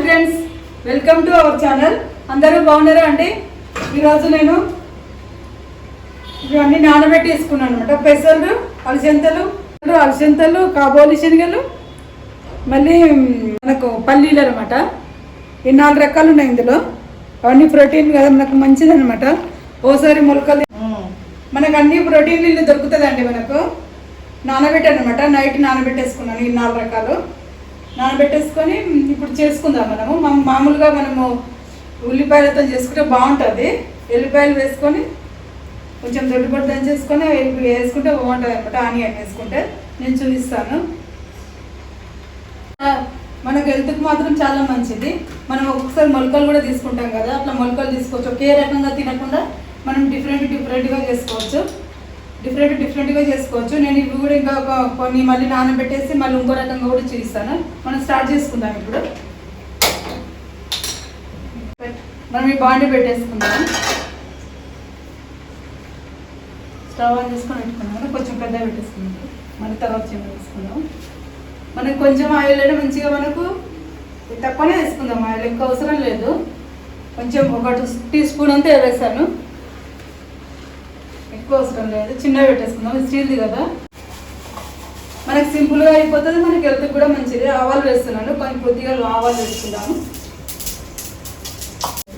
Friends welcome to our channel అందరూ బాగున్నారా అండి? ఈరోజు నేను ఇవన్నీ నానబెట్టి వేసుకున్నాను అనమాట పెసలు అలసంతలు అలసంతలు కాబోలి శనగలు మళ్ళీ మనకు పల్లీలు అనమాట ఈ నాలుగు రకాలు ఉన్నాయి ఇందులో. అవన్నీ ప్రోటీన్ కదా మనకు మంచిది అనమాట ఓసారి మొలకలు మనకు అన్ని ప్రోటీన్లు ఇల్లు దొరుకుతుందండి మనకు. నానబెట్టాను అనమాట నైట్ నానబెట్టేసుకున్నాను ఈ నాలుగు రకాలు. నానబెట్టేసుకొని ఇప్పుడు చేసుకుందాం మనము. మామూలుగా మనము ఉల్లిపాయలతో చేసుకుంటే బాగుంటుంది. ఎల్లిపాయలు వేసుకొని కొంచెం దొడ్డు దంచేసుకొని వేసుకుంటే బాగుంటుంది అనమాట ఆనియన్ వేసుకుంటే నేను చూపిస్తాను. మనకు హెల్త్కి మాత్రం చాలా మంచిది. మనం ఒక్కొక్కసారి మొలకలు కూడా తీసుకుంటాం కదా. అట్లా మొలకలు తీసుకోవచ్చు. ఒకే రకంగా తినకుండా మనం డిఫరెంట్ డిఫరెంట్గా చేసుకోవచ్చు. డిఫరెంట్ డిఫరెంట్గా చేసుకోవచ్చు. నేను ఇవి కూడా ఇంకా కొన్ని మళ్ళీ నానబెట్టేసి మళ్ళీ ఇంకో రకంగా కూడా చూపిస్తాను మనం స్టార్ట్ చేసుకుందాం ఇప్పుడు. మనం ఈ బాండి పెట్టేసుకుందాం. స్టవ్ ఆన్ చేసుకొని పెట్టుకున్నాం కొంచెం పెద్ద పెట్టేసుకుందాం. మళ్ళీ తర్వాత చిన్న తీసుకుందాం. మనకు కొంచెం ఆయిల్ అంటే మంచిగా మనకు తక్కువనే వేసుకుందాం. ఆయిల్ ఎక్కువ అవసరం లేదు. కొంచెం ఒక టీ స్పూన్ అంతా వేసాను. ఎక్కువ అవసరం లేదు చిన్నగా పెట్టేసుకుందాం స్టీల్ది కదా. మనకి సింపుల్గా అయిపోతుంది. మనకి హెల్త్ కూడా మంచిది. ఆవాలు వేస్తున్నాను. కొన్ని కొద్దిగా ఆవాలు వేసుకుందాము.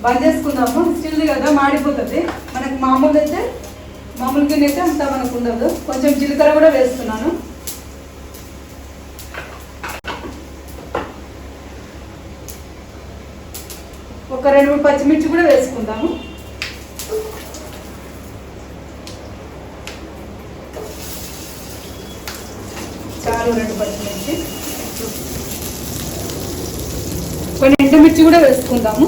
బంద్ చేసుకుందాము. స్టీల్ది కదా మాడిపోతుంది. మనకి మామూలు అయితే మామూలు గిన్నె అయితే అంత మనకు ఉండదు. కొంచెం జీలకర్ర కూడా వేస్తున్నాను. ఒక రెండు మూడు పచ్చిమిర్చి కూడా వేసుకుందాము. చాలు రెండు పచ్చిమిర్చి. కొన్ని ఎండుమిర్చి కూడా వేసుకుందాము.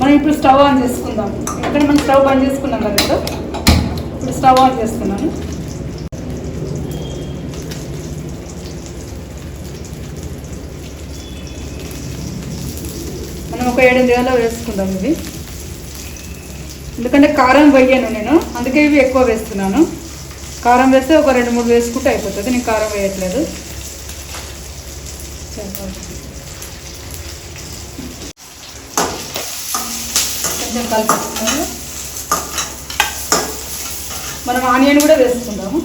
మనం ఇప్పుడు స్టవ్ ఆన్ చేసుకుందాం ఇక్కడ మనం స్టవ్ ఆన్ చేసుకున్నాం కదా ఇప్పుడు. ఇప్పుడు స్టవ్ ఆన్ చేస్తున్నాను. మనం ఒక ఏడు వేల వేసుకుందాం ఇది. ఎందుకంటే కారం వేయను నేను. అందుకే ఇవి ఎక్కువ వేస్తున్నాను. కారం వేస్తే ఒక రెండు మూడు వేసుకుంటే అయిపోతుంది. నేను కారం వేయట్లేదు. కొంచెం మనం ఆనియన్ కూడా వేసుకుందాము.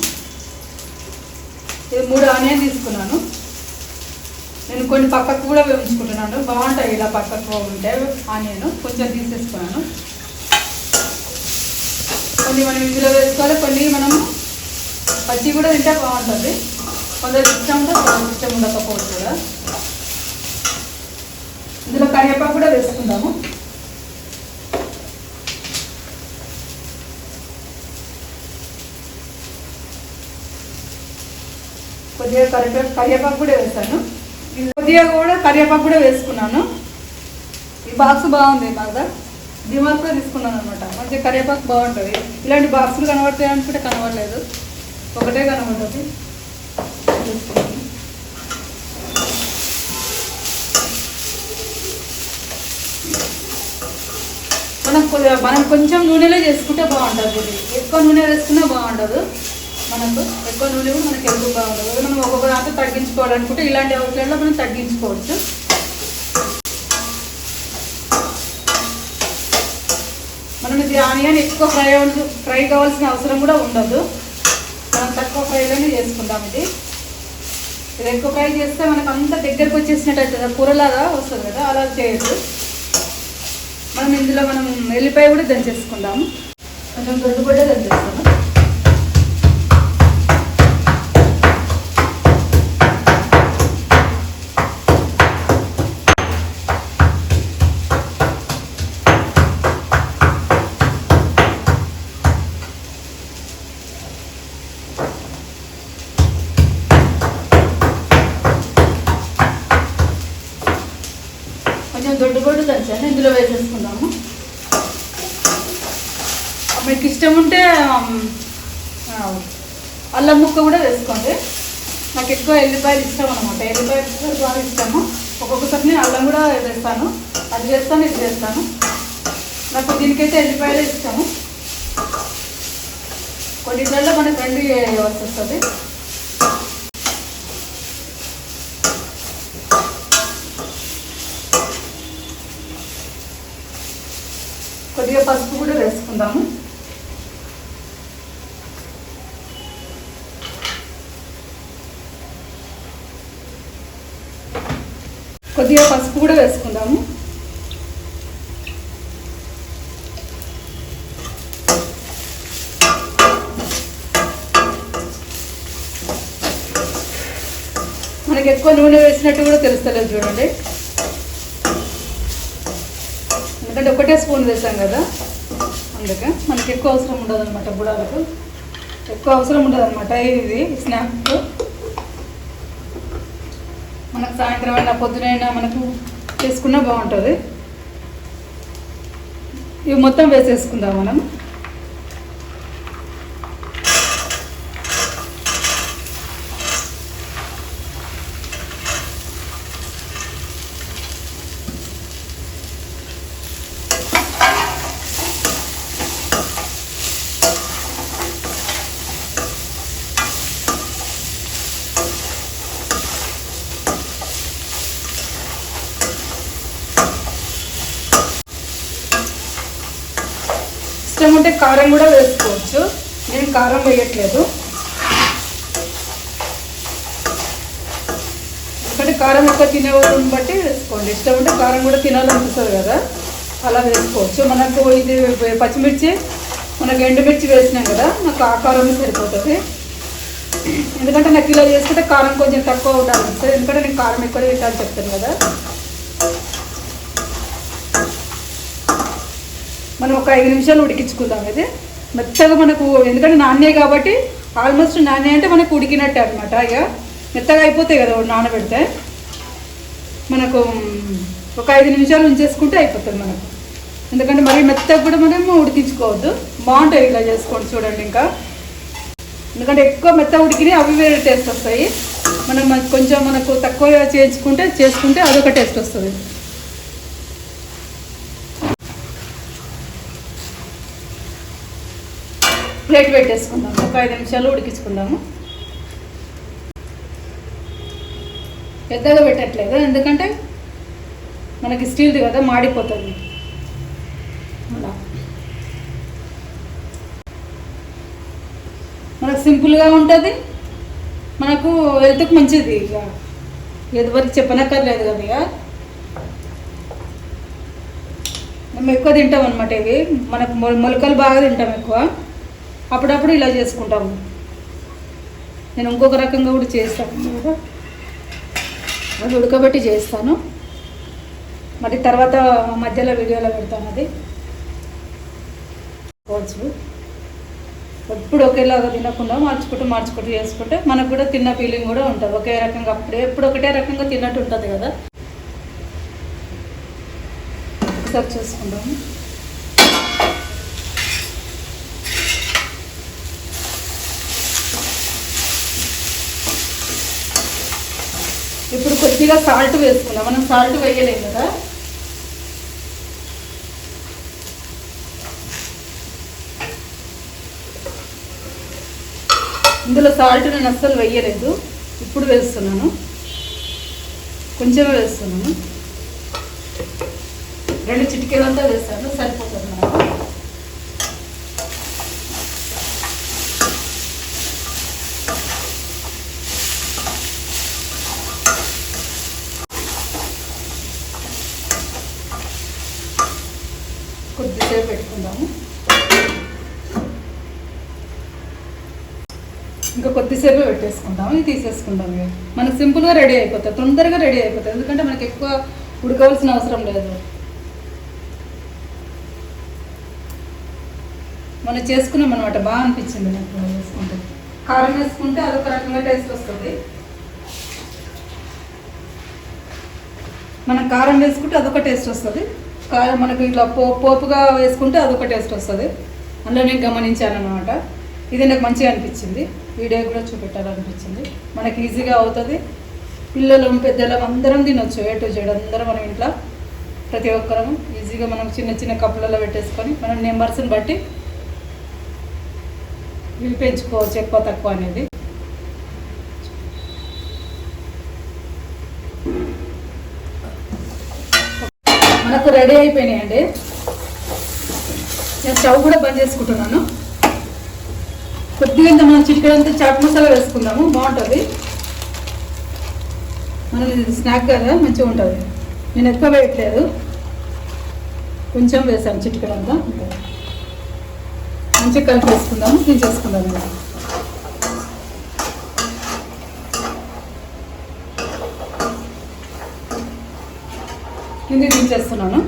ఇది మూడు ఆనియన్ తీసుకున్నాను. నేను కొన్ని పక్కకు కూడా వేయించుకుంటున్నాను. బాగుంటాయి ఇలా పక్కకు ఉంటే ఆనియన్. కొంచెం తీసేసుకున్నాను. కొన్ని మనం ఇందులో వేసుకోవాలి కొన్ని మనము పచ్చి కూడా తింటే బాగుంటుంది. కొందరు ఇష్టం ఉంటే కొందరు ఇష్టం ఉండకపోవచ్చు కూడా ఇందులో కరివేపాకు కూడా వేసుకుందాము. కొద్దిగా కరివేపాకు కరివేపాకు కూడా వేస్తాను కొద్దిగా కూడా కరివేపాకు కూడా వేసుకున్నాను. ఈ బాక్స్ బాగుంది బాగా. డిమార్క్లో తీసుకున్నాను అనమాట మంచి కరివేపాకు బాగుంటుంది. ఇలాంటి బాక్సులు కనబడతాయి అనుకుంటే కనబడలేదు. ఒకటే కనబడుతుంది తీసుకున్నాను. మనం కొద్దిగా- మనం కొంచెం నూనెలో చేసుకుంటే బాగుంటుంది. ఇది ఎక్కువ నూనె వేసుకున్నా బాగుండదు. మనకు ఎక్కువ నూనె కూడా మనకి ఎక్కువ బాగుండదు మనం ఒక్కొక్క దాంట్లో తగ్గించుకోవాలనుకుంటే ఇలాంటి అవుట్లెట్లో మనం తగ్గించుకోవచ్చు. మనకి ఇది ఆనియన్ ఎక్కువ ఫ్రై ఫ్రై కావాల్సిన అవసరం కూడా ఉండదు. మనం తక్కువ ఫ్రైలోనే చేసుకుంటాం ఇది. ఇది ఎక్కువ ఫ్రై చేస్తే మనకు అంత దగ్గరకు వచ్చేసినట్టు అవుతుంది కూరలాగా వస్తుంది కదా అలా చేయొద్దు. మనం ఇందులో మనం ఎల్లిపాయ కూడా దంచేసుకుందాము కొంచెం దొడ్డు కూడా దంచేసుకుందాం కొంచెం దొడ్డు కూడా దంచాను ఇందులో వేసేసుకుందాము. మీకు ఇష్టం ఉంటే అల్లం ముక్క కూడా వేసుకోండి. నాకు ఎక్కువ ఎల్లిపాయలు ఇష్టం అనమాట ఎల్లిపాయలు బాగా ఇష్టము. ఒక్కొక్కసారి నేను అల్లం కూడా వేస్తాను. అది చేస్తాను ఇది చేస్తాను. నాకు దీనికైతే ఎల్లిపాయలే ఇష్టము. కొన్నిట్లలో మనకు రెండు వస్తుంది కొద్దిగా పసుపు కూడా వేసుకుందాము కొద్దిగా పసుపు కూడా వేసుకుందాము. మనకి ఎక్కువ నూనె వేసినట్టు కూడా తెలుస్తలేదు చూడండి. ఎందుకంటే ఒకటే స్పూన్ వేసాం కదా. ఉండక మనకి ఎక్కువ అవసరం ఉండదు అనమాట బుడాలకు. ఎక్కువ అవసరం ఉండదు అనమాట ఇది స్నాక్ మనకు సాయంత్రం అయినా పొద్దునైనా మనకు చేసుకున్నా బాగుంటుంది. ఇవి మొత్తం వేసేసుకుందాం మనం ఇష్టం ఉంటే కారం కూడా వేసుకోవచ్చు. నేను కారం వేయట్లేదు. ఎందుకంటే కారం ఎక్కువ తినేవాళ్ళని బట్టి వేసుకోండి. ఇష్టం ఉంటే కారం కూడా తినాలనిపిస్తుంది కదా. అలా వేసుకోవచ్చు. మనకు ఇది పచ్చిమిర్చి మనకు ఎండుమిర్చి వేసినాం కదా నాకు ఆ కారం సరిపోతుంది. ఎందుకంటే నాకు ఇలా చేసుకుంటే కారం కొంచెం తక్కువ ఉండాలనిపిస్తుంది ఎందుకంటే నేను కారం ఎక్కువ పెట్టాలని చెప్తాను కదా. మనం ఒక ఐదు నిమిషాలు ఉడికించుకుందాం ఇది మెత్తగా మనకు ఎందుకంటే నాణ్య కాబట్టి ఆల్మోస్ట్ నాణ్య అంటే మనకు ఉడికినట్టే అనమాట ఇక మెత్తగా అయిపోతాయి కదా నానబెడితే. మనకు ఒక ఐదు నిమిషాలు ఉంచేసుకుంటే అయిపోతుంది మనకు. ఎందుకంటే మరీ మెత్తగా కూడా మనం ఉడికించుకోవద్దు. బాగుంటాయి ఇలా చేసుకోండి చూడండి ఇంకా. ఎందుకంటే ఎక్కువ మెత్త ఉడికినాయి అవి వేరే టేస్ట్ వస్తాయి. మనం కొంచెం మనకు తక్కువ చేయించుకుంటే చేసుకుంటే అదొక టేస్ట్ వస్తుంది. ప్లేట్ పెట్టేసుకుందాం ఒక ఐదు నిమిషాలు ఉడికించుకుందాము. పెద్దగా పెట్టట్లేదు ఎందుకంటే మనకి స్టీల్ది కదా మాడిపోతుంది. అలా. మనకు సింపుల్గా ఉంటుంది. మనకు హెల్త్కి మంచిది ఇక. ఎదువరకు చెప్పనక్కర్లేదు కదా ఇక. మేము ఎక్కువ తింటాం అనమాట ఇవి. మనకు మొలకలు బాగా తింటాం ఎక్కువ. అప్పుడప్పుడు ఇలా చేసుకుంటాము. నేను ఇంకొక రకంగా కూడా చేస్తాను. కదా అది ఉడకబెట్టి చేస్తాను. మరి తర్వాత మధ్యలో వీడియోలో పెడతాను అది. పోవచ్చు ఎప్పుడు ఒకేలాగా తినకుండా మార్చుకుంటూ మార్చుకుంటూ చేసుకుంటే మనకు కూడా తిన్న ఫీలింగ్ కూడా ఉంటుంది. ఒకే రకంగా అప్పుడు ఎప్పుడు ఒకటే రకంగా తిన్నట్టు ఉంటుంది కదా. ఒకసారి చేసుకుంటాము ఇప్పుడు కొద్దిగా సాల్ట్ వేసుకుందాం. మనం సాల్ట్ వేయలేం కదా. ఇందులో సాల్ట్ నేను అస్సలు వేయలేదు. ఇప్పుడు వేస్తున్నాను. కొంచెమే వేస్తున్నాను. రెండు చిటికెలంతా వేస్తాను సరిపోతుంది మనకు కొద్దిసేపు పెట్టుకుందాము ఇంకా కొద్దిసేపు పెట్టేసుకుంటాం ఇది తీసేసుకుందాం ఇక. మనకు సింపుల్గా రెడీ అయిపోతుంది తొందరగా రెడీ అయిపోతుంది ఎందుకంటే మనకి ఎక్కువ ఉడకవలసిన అవసరం లేదు. మనం చేసుకున్నాం అనమాట బాగా అనిపించింది నాకు వేసుకుంటే చేసుకుంటే. కారం వేసుకుంటే అదొక రకంగా టేస్ట్ వస్తుంది. మనం కారం వేసుకుంటే అదొక టేస్ట్ వస్తుంది. కారం మనకు ఇట్లా పో పోపుగా వేసుకుంటే అదొక టేస్ట్ వస్తుంది. అందులో నేను గమనించాను అనమాట ఇది నాకు మంచిగా అనిపించింది. వీడియో కూడా చూపెట్టాలనిపించింది. మనకి ఈజీగా అవుతుంది. పిల్లలు పెద్దలు అందరం తినొచ్చు ఏ టు జెడ్ అందరం మనం ఇంట్లో. ప్రతి ఒక్కరం ఈజీగా మనం చిన్న చిన్న కప్పులలో పెట్టేసుకొని మనం నెంబర్స్ని బట్టి ఇవి పెంచుకోవచ్చు ఎక్కువ తక్కువ అనేది. మనకు రెడీ అయిపోయినాయండి. నేను స్టవ్ కూడా బంద్ చేసుకుంటున్నాను. కొద్దిగా ఇంత మనం చిటికడంతా చాట్ మసాలా వేసుకుందాము. బాగుంటుంది. మనం ఇది స్నాక్ కదా మంచిగా ఉంటుంది. నేను ఎక్కువ వేయట్లేదు. కొంచెం వేసాను చిటికడంతా. మంచిగా కలిపి వేసుకుందాము. దించేసుకుందాము కింది దించేస్తున్నాను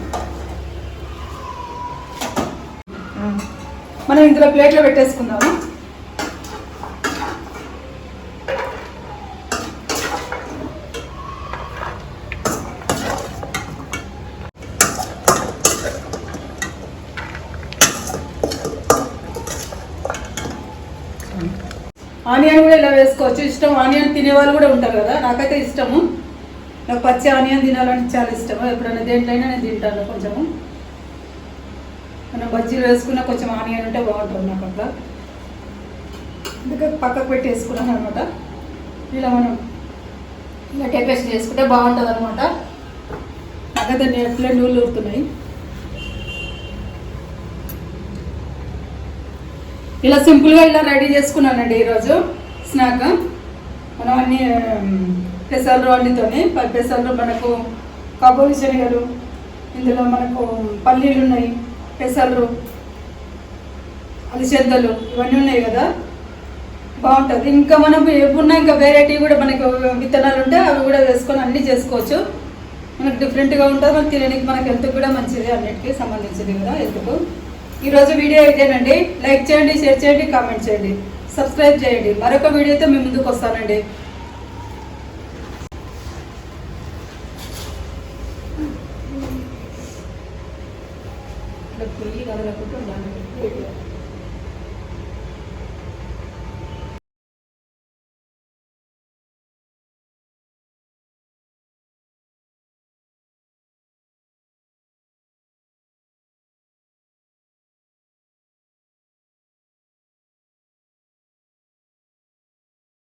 మనం ఇందులో ప్లేట్లో పెట్టేసుకుందాము. ఆనియన్ కూడా ఇలా వేసుకోవచ్చు. ఇష్టం ఆనియన్ తినే వాళ్ళు కూడా ఉంటారు కదా. నాకైతే ఇష్టము. నాకు పచ్చి ఆనియన్ తినాలంటే చాలా ఇష్టము. ఎప్పుడైనా దేంట్లైనా నేను తింటాను కొంచెము. మనం బజ్జీలు వేసుకున్న కొంచెం ఆనియన్ ఉంటే బాగుంటుంది నాకు అట్లా. అందుకే పక్కకు పెట్టి వేసుకున్నాను అనమాట ఇలా మనం ఇలా టెపేస్ట్ చేసుకుంటే బాగుంటుంది అనమాట నాకైతే నేను ఎట్లా నూళ్ళు ఊరుతున్నాయి. ఇలా సింపుల్గా ఇలా రెడీ చేసుకున్నానండి ఈరోజు స్నాక్. మనం అన్ని ఉమ్, పెసలు అన్నితోనే ప- మనకు కాబోలి శనగలు ఇందులో మనకు పల్లీలు ఉన్నాయి పెసలు అలిచెద్దలు ఇవన్నీ ఉన్నాయి కదా. బాగుంటుంది. ఇంకా మనం ఎప్పుడున్నా ఇంకా వెరైటీ కూడా మనకు విత్తనాలు ఉంటే అవి కూడా వేసుకొని అన్నీ చేసుకోవచ్చు. మనకు డిఫరెంట్గా ఉంటుంది మనం తినడానికి మనకి హెల్త్ కూడా మంచిది అన్నిటికీ సంబంధించింది కదా హెల్త్కు. ఈరోజు వీడియో ఇదేనండి. లైక్ చేయండి షేర్ చేయండి కామెంట్ చేయండి. సబ్స్క్రైబ్ చేయండి. మరొక వీడియోతో మీ ముందుకు వస్తానండి. పొయ్యి కదలకుండా